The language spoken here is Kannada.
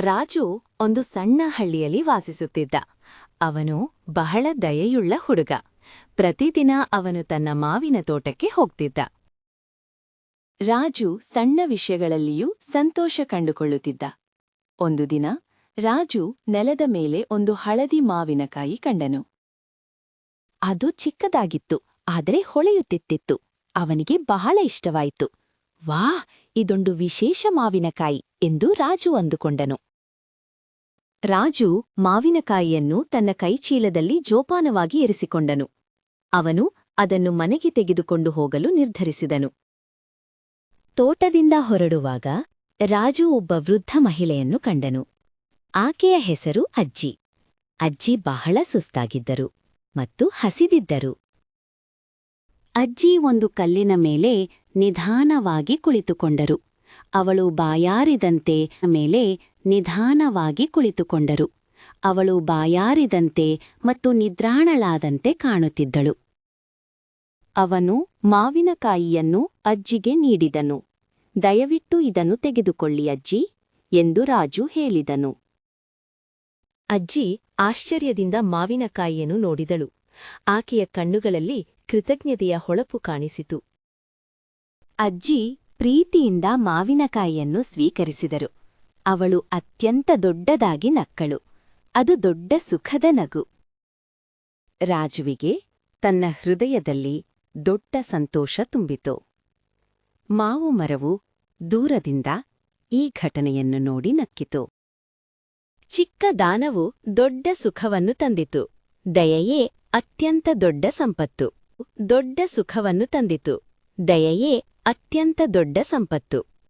ರಾಜು ಒಂದು ಸಣ್ಣ ಹಳ್ಳಿಯಲ್ಲಿ ವಾಸಿಸುತ್ತಿದ್ದ. ಅವನು ಬಹಳ ದಯೆಯುಳ್ಳ ಹುಡುಗ. ಪ್ರತಿದಿನ ಅವನು ತನ್ನ ಮಾವಿನ ತೋಟಕ್ಕೆ ಹೋಗ್ತಿದ್ದ. ರಾಜು ಸಣ್ಣ ವಿಷಯಗಳಲ್ಲಿಯೂ ಸಂತೋಷ ಕಂಡುಕೊಳ್ಳುತ್ತಿದ್ದ. ಒಂದು ದಿನ ರಾಜು ನೆಲದ ಮೇಲೆ ಒಂದು ಹಳದಿ ಮಾವಿನಕಾಯಿ ಕಂಡನು. ಅದು ಚಿಕ್ಕದಾಗಿತ್ತು, ಆದರೆ ಹೊಳೆಯುತ್ತಿತ್ತಿತ್ತು. ಅವನಿಗೆ ಬಹಳ ಇಷ್ಟವಾಯಿತು. ವಾ ಇದೊಂದು ವಿಶೇಷ ಮಾವಿನಕಾಯಿ ಎಂದು ರಾಜು ಅಂದುಕೊಂಡನು. ರಾಜು ಮಾವಿನಕಾಯಿಯನ್ನು ತನ್ನ ಕೈಚೀಲದಲ್ಲಿ ಜೋಪಾನವಾಗಿ ಇರಿಸಿಕೊಂಡನು ಅವನು ಅದನ್ನು ಮನೆಗೆ ತೆಗೆದುಕೊಂಡು ಹೋಗಲು ನಿರ್ಧರಿಸಿದನು. ತೋಟದಿಂದ ಹೊರಡುವಾಗ ರಾಜು ಒಬ್ಬ ವೃದ್ಧ ಮಹಿಳೆಯನ್ನು ಕಂಡನು. ಆಕೆಯ ಹೆಸರು ಅಜ್ಜಿ. ಅಜ್ಜಿ ಬಹಳ ಸುಸ್ತಾಗಿದ್ದರು ಮತ್ತು ಹಸಿದಿದ್ದರು. ಅಜ್ಜಿ ಒಂದು ಕಲ್ಲಿನ ಮೇಲೆ ನಿಧಾನವಾಗಿ ಕುಳಿತುಕೊಂಡರು. ಅವಳು ಬಾಯಾರಿದಂತೆ ಮೇಲೆ ನಿಧಾನವಾಗಿ ಕುಳಿತುಕೊಂಡರು. ಅವಳು ಬಾಯಾರಿದಂತೆ ಮತ್ತು ನಿದ್ರಾಣಳಾದಂತೆ ಕಾಣುತ್ತಿದ್ದಳು. ಅವನು ಮಾವಿನಕಾಯಿಯನ್ನು ಅಜ್ಜಿಗೆ ನೀಡಿದನು. ದಯವಿಟ್ಟು ಇದನ್ನು ತೆಗೆದುಕೊಳ್ಳಿ ಅಜ್ಜಿ ಎಂದು ರಾಜು ಹೇಳಿದನು. ಅಜ್ಜಿ ಆಶ್ಚರ್ಯದಿಂದ ಮಾವಿನಕಾಯಿಯನ್ನು ನೋಡಿದಳು. ಆಕೆಯ ಕಣ್ಣುಗಳಲ್ಲಿ ಕೃತಜ್ಞತೆಯ ಹೊಳಪು ಕಾಣಿಸಿತು. ಅಜ್ಜಿ ಪ್ರೀತಿಯಿಂದ ಮಾವಿನಕಾಯಿಯನ್ನು ಸ್ವೀಕರಿಸಿದರು. ಅವಳು ಅತ್ಯಂತ ದೊಡ್ಡದಾಗಿ ನಕ್ಕಳು. ಅದು ದೊಡ್ಡ ಸುಖದ ನಗು. ರಾಜುವಿಗೆ ತನ್ನ ಹೃದಯದಲ್ಲಿ ದೊಡ್ಡ ಸಂತೋಷ ತುಂಬಿತು. ಮಾವು ಮರವು ದೂರದಿಂದ ಈ ಘಟನೆಯನ್ನು ನೋಡಿ ನಕ್ಕಿತು. ಚಿಕ್ಕ ದಾನವು ದೊಡ್ಡ ಸುಖವನ್ನು ತಂದಿತು. ದಯೆಯೇ ಅತ್ಯಂತ ದೊಡ್ಡ ಸಂಪತ್ತು. ದೊಡ್ಡ ಸುಖವನ್ನು ತಂದಿತು. ದಯೆಯೇ ಅತ್ಯಂತ ದೊಡ್ಡ ಸಂಪತ್ತು.